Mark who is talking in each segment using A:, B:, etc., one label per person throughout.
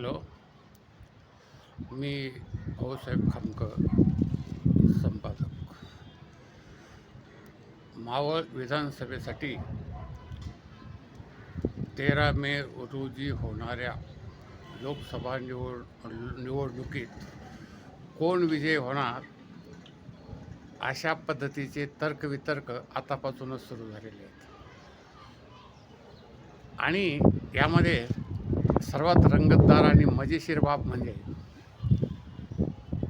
A: Hello. मी भाऊसाहेब खामकर संपादक. मावळ विधानसभेसाठी तेरा मे रोजी होणाऱ्या लोकसभा निवड निवडणुकीत कोण विजय होणार? अशा पद्धतीचे तर्कवितर्क आतापासूनच सुरू झालेले आहेत. आणि यामध्ये सर्वात रंगतदार आणि मजेशीर बाब म्हणजे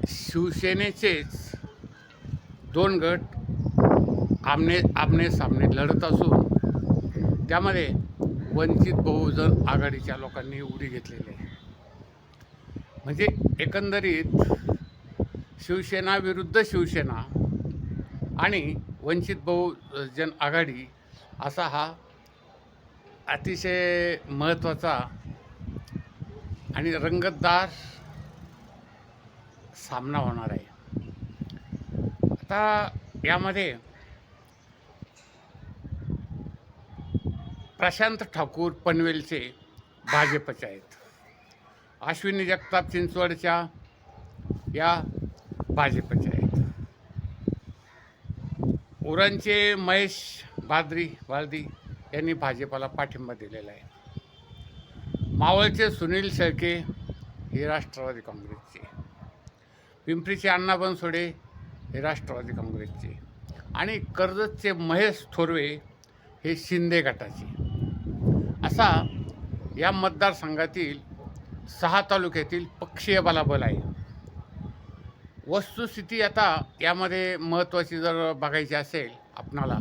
A: शिवसेनेचेच दोन गट आमने आमने सामने लढत असून त्यामध्ये वंचित बहुजन आघाडीच्या लोकांनी उडी घेतलेली आहे. म्हणजे एकंदरीत शिवसेना विरुद्ध शिवसेना आणि वंचित बहुजन आघाडी असा हा अतिशय महत्त्वाचा आणि रंगतदार सामना होणार आहे. आता यामध्ये प्रशांत ठाकूर पनवेलचे भाजपचे आहेत. अश्विनी जगताप चिंचवडच्या या भाजपच्या आहेत. उरणचे महेश बाद्री वालदी यांनी भाजपाला पाठिंबा दिलेला आहे. मावळचे सुनील शेळके हे राष्ट्रवादी काँग्रेसचे. पिंपरीचे अण्णा बनसोडे हे राष्ट्रवादी काँग्रेसचे. आणि कर्जतचे महेश थोरवे हे शिंदे गटाचे. असा या मतदारसंघातील सहा तालुक्यातील पक्षीय बलाबल आहे. वस्तुस्थिती आता यामध्ये महत्त्वाची जर बघायची असेल आपणाला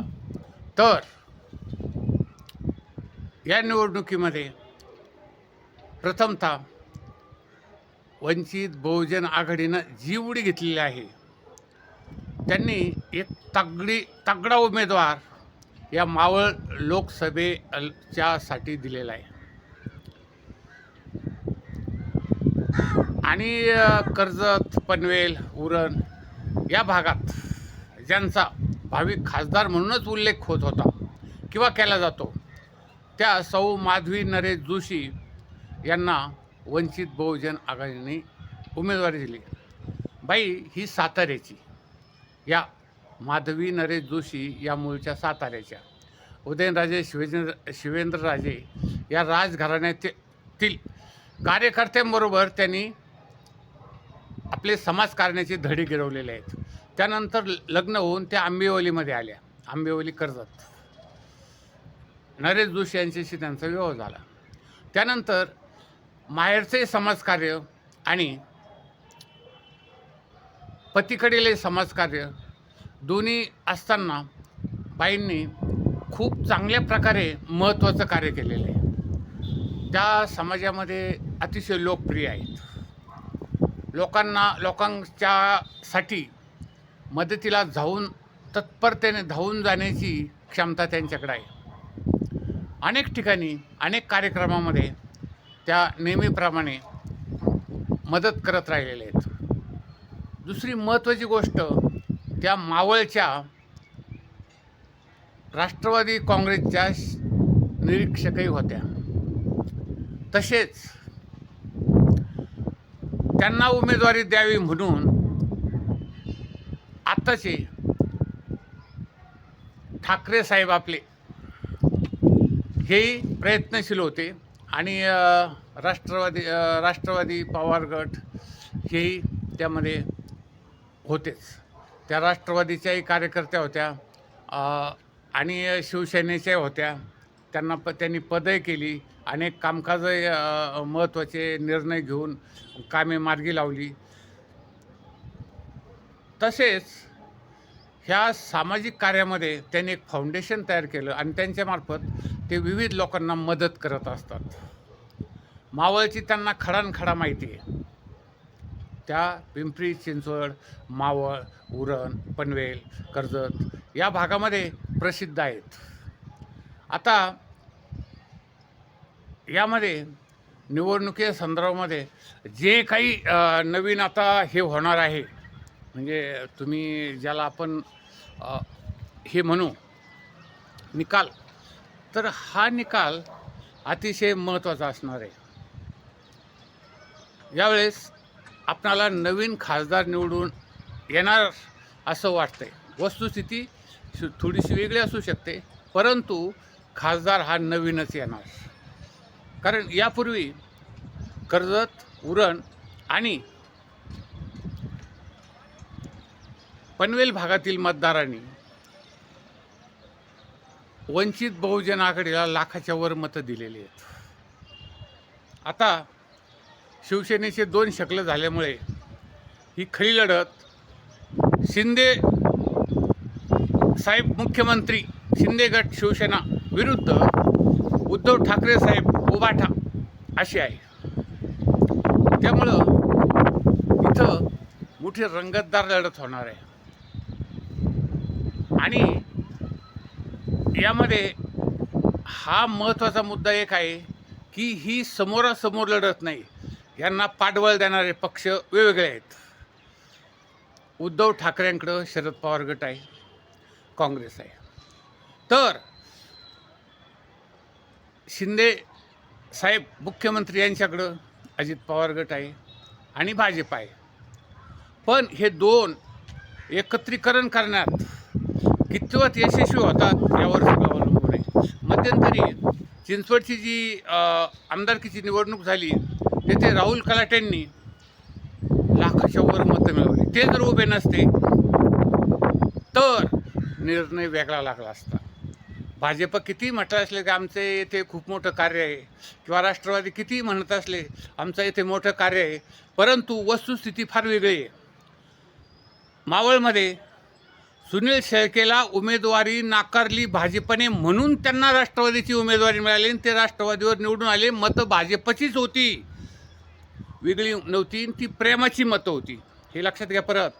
A: तर या निवडणुकीमध्ये प्रथमतः वंचित बहुजन आघाडीनं जी उडी घेतलेली आहे त्यांनी एक तगडी तगडा उमेदवार या मावळ लोकसभेच्यासाठी दिलेला आहे. आणि कर्जत पनवेल उरण या भागात ज्यांचा भावी खासदार म्हणूनच उल्लेख होत होता किंवा केला जातो त्या सौ माधवी नरेश जोशी यांना वंचित बहुजन आघाडीने उमेदवारी दिली. बाई ही साताऱ्याची. या माधवी नरेश जोशी या मूळच्या साताऱ्याच्या. उदयनराजे शिवेंद्र शिवेंद्रराजे या राजघराण्यातील कार्यकर्त्यांबरोबर त्यांनी आपले समाजकारण्याचे धडे गिरवलेले आहेत. त्यानंतर लग्न होऊन त्या आंबेवलीमध्ये आल्या. आंबेवली कर्जत. नरेश जोशी यांच्याशी त्यांचा विवाह झाला. त्यानंतर माहेरचे समाजकार्य आणि पतीकडील समाजकार्य दोन्ही असताना बाईंनी खूप चांगल्या प्रकारे महत्त्वाचं कार्य केलेलं आहे. त्या समाजामध्ये अतिशय लोकप्रिय आहेत. लोकांना लोकांच्यासाठी मदतीला जाऊन तत्परतेने धावून जाण्याची क्षमता त्यांच्याकडे आहे. अनेक ठिकाणी अनेक कार्यक्रमामध्ये त्या नेहमीप्रमाणे मदत करत राहिलेल्या आहेत. दुसरी महत्त्वाची गोष्ट त्या मावळच्या राष्ट्रवादी काँग्रेसच्या निरीक्षकही होत्या. तसेच त्यांना उमेदवारी द्यावी म्हणून आत्ताचे ठाकरे साहेब आपले हेही प्रयत्नशील होते. आणि राष्ट्रवादी राष्ट्रवादी पवार गट हेही त्यामध्ये होतेच. त्या राष्ट्रवादीच्याही कार्यकर्त्या होत्या आणि शिवसेनेच्या होत्या. त्यांना प त्यांनी पदही केली अनेक कामकाज महत्त्वाचे निर्णय घेऊन कामे मार्गी लावली. तसेच ह्या सामाजिक कार्यामध्ये त्यांनी एक फाउंडेशन तयार केलं आणि त्यांच्यामार्फत ते विविध लोकांना मदत करत असतात. मावळची त्यांना खडानखडा माहिती आहे. त्या पिंपरी चिंचवड मावळ उरण पनवेल कर्जत या भागामध्ये प्रसिद्ध आहेत. आता यामध्ये निवडणुकी संदर्भामध्ये जे काही नवीन आता हे होणार आहे म्हणजे तुम्ही ज्याला आपण हे म्हणू निकाल. तर हा निकाल अतिशय महत्त्वाचा असणार आहे. यावेळेस आपणाला नवीन खासदार निवडून येणार असं वाटतंय. वस्तुस्थिती थोडीशी वेगळी असू शकते परंतु खासदार हा नवीनच येणार. कारण यापूर्वी कर्जत उरण आणि पनवेल भागातील मतदारांनी वंचित बहुजन आघाडीला लाखाच्या वर मतं दिलेली आहेत. आता शिवसेनेचे दोन शकलं झाल्यामुळे ही खरी लढत शिंदे साहेब मुख्यमंत्री शिंदे गट शिवसेना विरुद्ध उद्धव ठाकरे साहेब उबाठा अशी आहे. त्यामुळं इथं मोठी रंगतदार लढत होणार आहे. आणि यामध्ये हा महत्त्वाचा मुद्दा एक आहे की ही समोरासमोर लढत नाही. यांना पाठबळ देणारे पक्ष वेगवेगळे आहेत. उद्धव ठाकरेंकडं शरद पवार गट आहे काँग्रेस आहे. तर शिंदे साहेब मुख्यमंत्री यांच्याकडं अजित पवार गट आहे आणि भाजप आहे. पण हे दोन एकत्रीकरण करण्यात कितपत यशस्वी होतात यावर सगळं अवलंबून आहे. मध्यंतरी चिंचवडची जी आमदारकीची निवडणूक झाली तेथे राहुल कलाटेंनी लाखाच्या वर मतं मिळवली. ते जर उभे नसते तर निर्णय वेगळा लागला असता. भाजप किती म्हटलं असले की आमचे येथे खूप मोठं कार्य आहे किंवा राष्ट्रवादी किती म्हणत असले आमचं येथे मोठं कार्य आहे परंतु वस्तुस्थिती फार वेगळी आहे. मावळमध्ये सुनील शेळकेला उमेदवारी नाकारली भाजपने म्हणून त्यांना राष्ट्रवादीची उमेदवारी मिळाली आणि ते राष्ट्रवादीवर निवडून आले. मतं भाजपचीच होती. वेगळी नव्हती ती प्रेमाची मतं होती. हे लक्षात घ्या परत.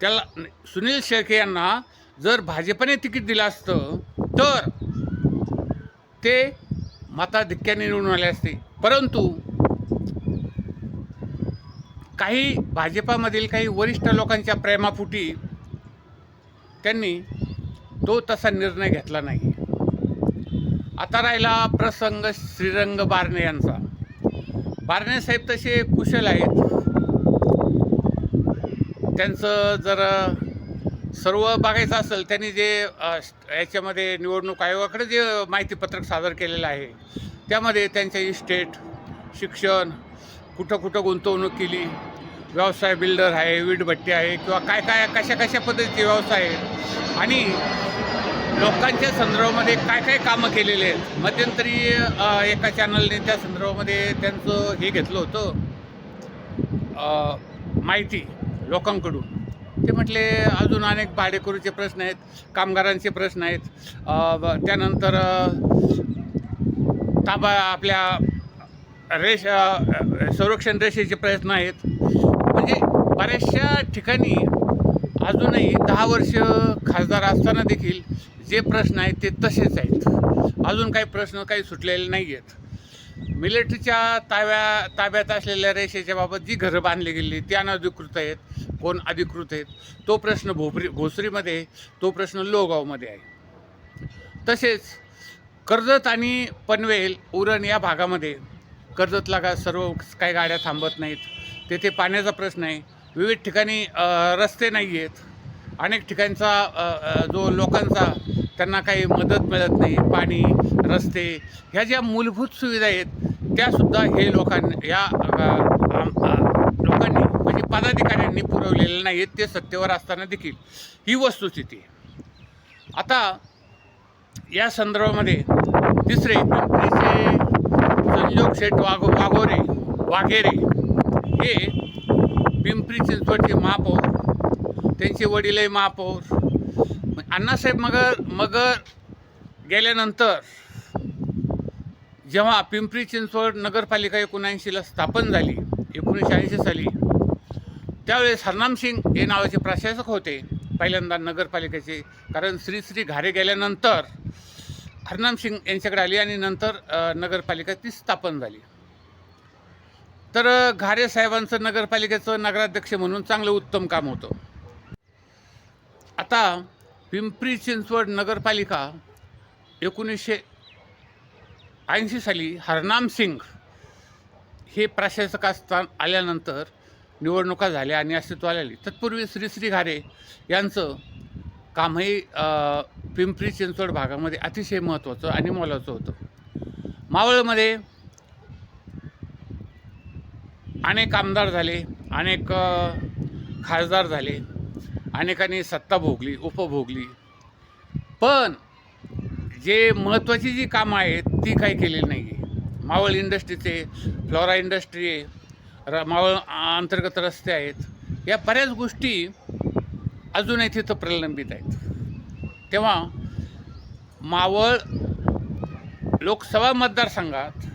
A: त्याला सुनील शेळके यांना जर भाजपने तिकीट दिलं असतं तर ते मताधिक्याने निवडून आले असते. परंतु काही भाजपामधील काही वरिष्ठ लोकांच्या प्रेमापुटी त्यांनी तो तसा निर्णय घेतला नाही. आता राहिला प्रसंग श्रीरंग बारणे यांचा. बारणे साहेब तसे कुशल आहेत. त्यांचं जर सर्व बघायचं असेल त्यांनी जे याच्यामध्ये निवडणूक आयोगाकडे जे माहितीपत्रक सादर केलेलं आहे त्यामध्ये त्यांच्या इस्टेट शिक्षण कुठं कुठं गुंतवणूक केली. व्यवसाय बिल्डर आहे वीटभट्टी आहे किंवा काय काय कशा कशा पद्धतीचे व्यवसाय आहेत? आणि लोकांच्या संदर्भामध्ये काय काय कामं केलेले आहेत? मध्यंतरी एका चॅनलने त्या संदर्भामध्ये त्यांचं हे घेतलं होतं. माहिती लोकांकडून. ते म्हटले अजून अनेक भाडेकरूचे प्रश्न आहेत कामगारांचे प्रश्न आहेत. त्यानंतर ताबा आपल्या रेष संरक्षण रेषेचे प्रयत्न आहेत. बऱ्याचशा ठिकाणी अजूनही दहा वर्ष खासदार असताना देखील जे प्रश्न आहेत ते तसेच आहेत. अजून काही प्रश्न काही सुटलेले नाही आहेत मिलिटरीच्या ताब्या ताब्यात असलेल्या रेषेच्या बाबत जी घरं बांधली गेली ती अनधिकृत आहेत. कोण अधिकृत आहेत? तो प्रश्न भोपरी भोसरीमध्ये तो प्रश्न लोगावमध्ये आहे. तसेच कर्जत आणि पनवेल उरण या भागामध्ये कर्जतला का सर्व काही गाड्या थांबत नाहीत. तेथे पाण्याचा प्रश्न आहे. विविध ठिकाणी रस्ते नाही आहेत अनेक ठिकाणचा जो लोकांचा त्यांना काही मदत मिळत नाही पाणी रस्ते ह्या ज्या मूलभूत सुविधा आहेत त्यासुद्धा हे लोकांनी या लोकांनी म्हणजे पदाधिकाऱ्यांनी पुरवलेल्या नाहीत ते सत्तेवर असताना देखील. ही वस्तुस्थिती आता या संदर्भामध्ये तिसरे पिंपरीचे संजोग शेठ वाघ वाघोरे वाघेरे हे पिंपरी चिंचवडचे महापौर त्यांचे वडीलही महापौर अण्णासाहेब मगर मगर गेल्यानंतर जेव्हा पिंपरी चिंचवड नगरपालिका एकोणऐंशीला स्थापन झाली एकोणीसशे ऐंशी साली त्यावेळेस हरनाम सिंग हे नावाचे प्रशासक होते पहिल्यांदा नगरपालिकेचे. कारण श्री श्री घारे गेल्यानंतर हरनाम सिंग यांच्याकडे आली आणि नंतर नगरपालिका ती स्थापन झाली. तर घारे साहेबांचं नगरपालिकेचं नगराध्यक्ष म्हणून चांगलं उत्तम काम होतं. आता पिंपरी चिंचवड नगरपालिका एकोणीसशे ऐंशी साली हरनाम सिंग हे प्रशासकास्थान आल्यानंतर निवडणुका झाल्या आणि अस्तित्वाला आली तत्पूर्वी श्री श्री घारे यांचं कामही पिंपरी चिंचवड भागामध्ये अतिशय महत्त्वाचं आणि मोलाचं होतं. मावळमध्ये अनेक आमदार झाले अनेक खासदार झाले अनेकांनी सत्ता भोगली उपभोगली पण जे महत्त्वाची जी कामं आहेत ती काही केलेली नाही आहे मावळ इंडस्ट्रीचे फ्लोरा इंडस्ट्री आहे र मावळ अंतर्गत रस्ते आहेत या बऱ्याच गोष्टी अजूनही तिथं प्रलंबित आहेत. तेव्हा मावळ लोकसभा मतदारसंघात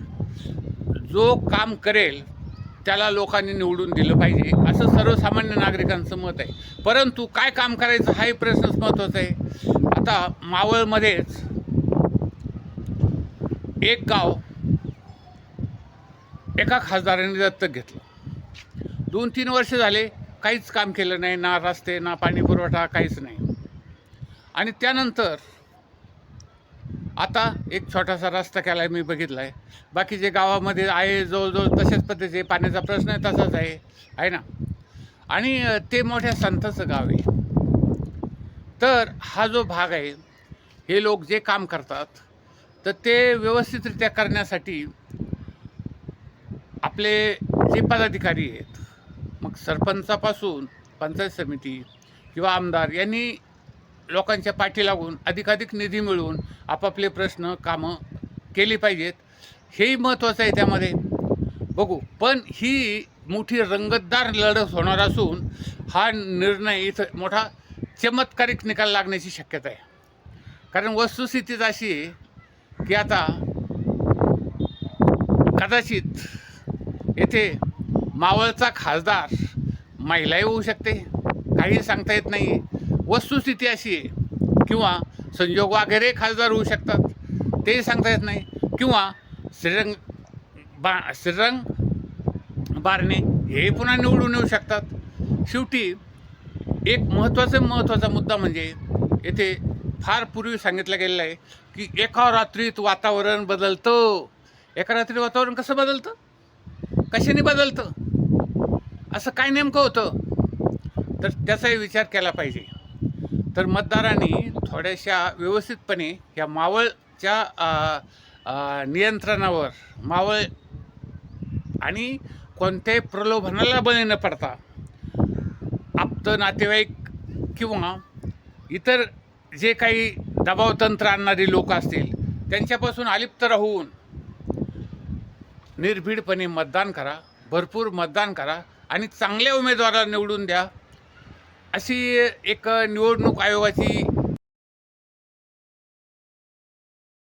A: जो काम करेल त्याला लोकांनी निवडून दिलं पाहिजे. असं सर्वसामान्य नागरिकांचं मत आहे. परंतु काय काम करायचं हाही प्रश्नच महत्त्वाचा आहे. आता मावळमध्येच एक गाव एका खासदाराने दत्तक घेतलं. दोन तीन वर्ष झाले काहीच काम केलं नाही. ना रस्ते ना पाणी पुरवठा काहीच नाही. आणि त्यानंतर आता एक छोटासा रस्ता केला आहे मी बघितला आहे बाकीचे गावामध्ये आहे जवळजवळ तशाच पद्धतीचे पाण्याचा प्रश्न आहे तसाच आहे. आहे ना? आणि ते मोठ्या संताचं गाव आहे. तर हा जो भाग आहे हे लोक जे काम करतात तर ते व्यवस्थितरित्या करण्यासाठी आपले जे पदाधिकारी आहेत मग सरपंचापासून पंचायत समिती किंवा आमदार यांनी लोकांच्या पाठी लागून अधिकाधिक निधी मिळवून आपापले प्रश्न कामं केली पाहिजेत. हेही महत्त्वाचं आहे त्यामध्ये. बघू पण ही मोठी रंगतदार लढत होणार असून हा निर्णय इथं मोठा चमत्कारिक निकाल लागण्याची शक्यता आहे. कारण वस्तुस्थितीच अशी आहे की आता कदाचित येथे मावळचा खासदार महिलाही होऊ शकते. काही सांगता येत नाही वस्तुस्थिती अशी आहे. किंवा संजोग वगैरे खासदार होऊ शकतात. तेही सांगता येत नाही. किंवा श्रीरंग बा श्रीरंग बारणे हे पुन्हा निवडून येऊ शकतात. शेवटी एक महत्त्वाचा महत्त्वाचा मुद्दा म्हणजे येथे फार पूर्वी सांगितलं गेलेलं आहे की एका रात्रीत वातावरण बदलतं. एका रात्रीत वातावरण कसं बदलतं? कशाने बदलतं? असं काय नेमकं होतं? तर त्याचाही विचार केला पाहिजे. तर मतदारांनी थोड्याशा व्यवस्थितपणे या मावळच्या नियंत्रणावर मावळ आणि कोणत्याही प्रलोभनाला बळी न पडता आप्त नातेवाईक किंवा इतर जे काही दबावतंत्र आणणारी लोक असतील त्यांच्यापासून अलिप्त राहून निर्भीडपणे मतदान करा भरपूर मतदान करा आणि चांगल्या उमेदवाराला निवडून द्या. अशी एक निवडणूक आयोगाची